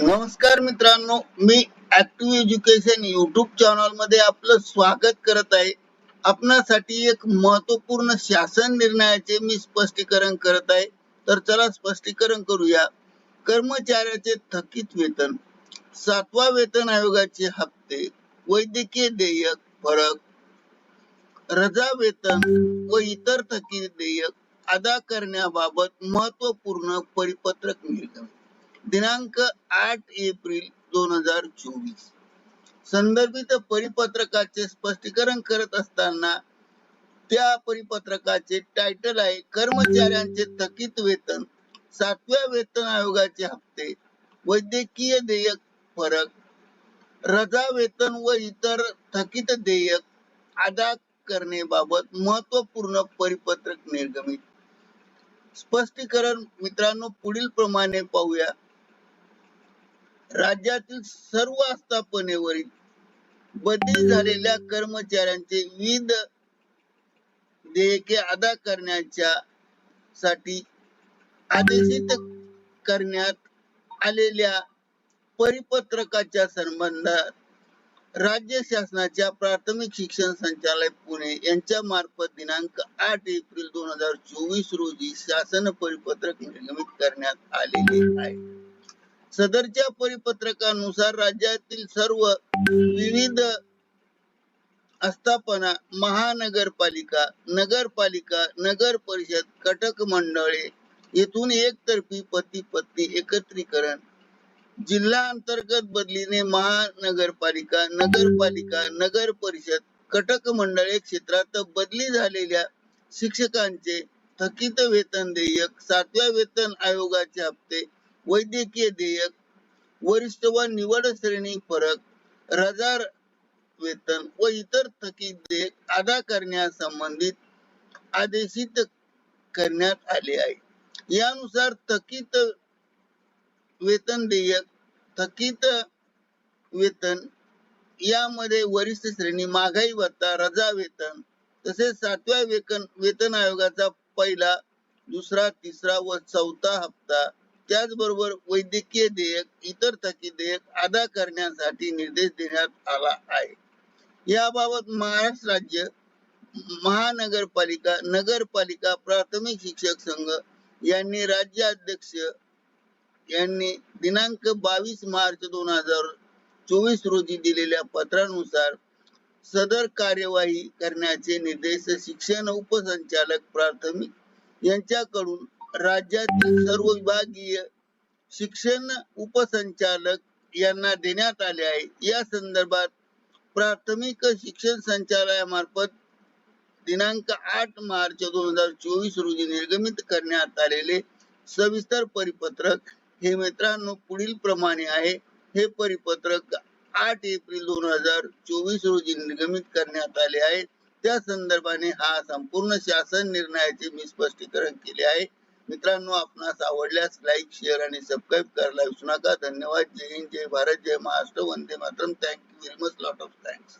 नमस्कार मित्रांनो मी ऍक्टिव्ह एज्युकेशन युट्यूब चॅनलमध्ये आपलं स्वागत करत आहे. आपणासाठी एक महत्त्वपूर्ण शासन निर्णयाचे मी स्पष्टीकरण करत आहे. तर चला स्पष्टीकरण करूया. कर्मचाऱ्याचे थकीत वेतन. सातवा वेतन आयोगाचे हप्ते. वैद्यकीय देयक फरक. रजा वेतन व इतर थकीत देयक अदा करण्याबाबत महत्त्वपूर्ण परिपत्रक निर्गमित दिनांक आठ एप्रिल दोन हजार चोवीस. संदर्भित परिपत्रकाचे स्पष्टीकरण करत असताना त्या परिपत्रकाचे टायटल आहे कर्मचाऱ्यांचे थकीत वेतन. सातव्या वेतन आयोगाचे हप्ते. वैद्यकीय देयक फरक. रजा वेतन व इतर थकीत देयक अदा करण्याबाबत महत्त्वपूर्ण परिपत्रक निर्गमित. स्पष्टीकरण मित्रांनो पुढील प्रमाणे पाहूया. राज्यातील सर्व आस्थापनेवरील बदली झालेल्या कर्मचाऱ्यांचे विविध देयके अदा करण्याच्या साठी आदेशित करण्यात आलेल्या परिपत्रकाच्या संबंधात राज्य शासनाच्या प्राथमिक शिक्षण संचालय पुणे यांच्या मार्फत दिनांक आठ एप्रिल दोन हजार चोवीस रोजी शासन परिपत्रक निर्गमित करण्यात आलेले आहे. सदरच्या परिपत्रकानुसार राज्यातील सर्व विविध आस्थापना महानगरपालिका नगरपालिका नगर परिषद कटक मंडळे येथून एकतर्फी पती पत्नी एकत्रीकरण जिल्हा अंतर्गत बदलीने महानगरपालिका नगरपालिका नगर परिषद कटक मंडळे क्षेत्रात बदली झालेल्या शिक्षकांचे थकीत वेतन देयक सातव्या वेतन आयोगाचे हप्ते वैद्यकीय देयक वरिष्ठ व निवड श्रेणी फरक रजा वेतन व इतर थकीत देयक अदा करण्यासंबंधित आदेशित करण्यात आले आहे. यानुसार थकीत वेतन देयक थकीत वेतन यामध्ये वरिष्ठ श्रेणी महागाई भत्ता रजा वेतन तसेच सातव्या वेतन वेतन आयोगाचा पहिला दुसरा तिसरा व चौथा हप्ता त्याचबरोबर वैद्यकीय देयक इतर थकीत देयक अदा करण्यासाठी निर्देश देण्यात आला आहे. याबाबत महाराष्ट्र राज्य महानगरपालिका नगरपालिका प्राथमिक शिक्षक संघ यांनी राज्य अध्यक्ष यांनी दिनांक बावीस मार्च दोन हजार चोवीस रोजी दिलेल्या पत्रानुसार सदर कार्यवाही करण्याचे निर्देश शिक्षण उपसंचालक प्राथमिक यांच्याकडून राज्यातील सर्व विभागीय शिक्षण उपसंचालक यांना देण्यात आले आहे. या संदर्भात प्राथमिक शिक्षण संचालयामार्फत दिनांक आठ मार्च दोन हजार चोवीस रोजी निर्गमित करण्यात आलेले सविस्तर परिपत्रक हे मित्रांनो पुढील प्रमाणे आहे. हे परिपत्रक आठ एप्रिल दोन हजार चोवीस रोजी निर्गमित करण्यात आले आहे. त्या संदर्भाने हा संपूर्ण शासन निर्णयाचे मी स्पष्टीकरण केले आहे. मित्रांनो आपणास आवडल्यास लाईक शेअर आणि सबस्क्राईब करायला विसरू नका. धन्यवाद. जय हिंद जय भारत जय महाराष्ट्र. वंदे Mataram. Thank you very much lot of thanks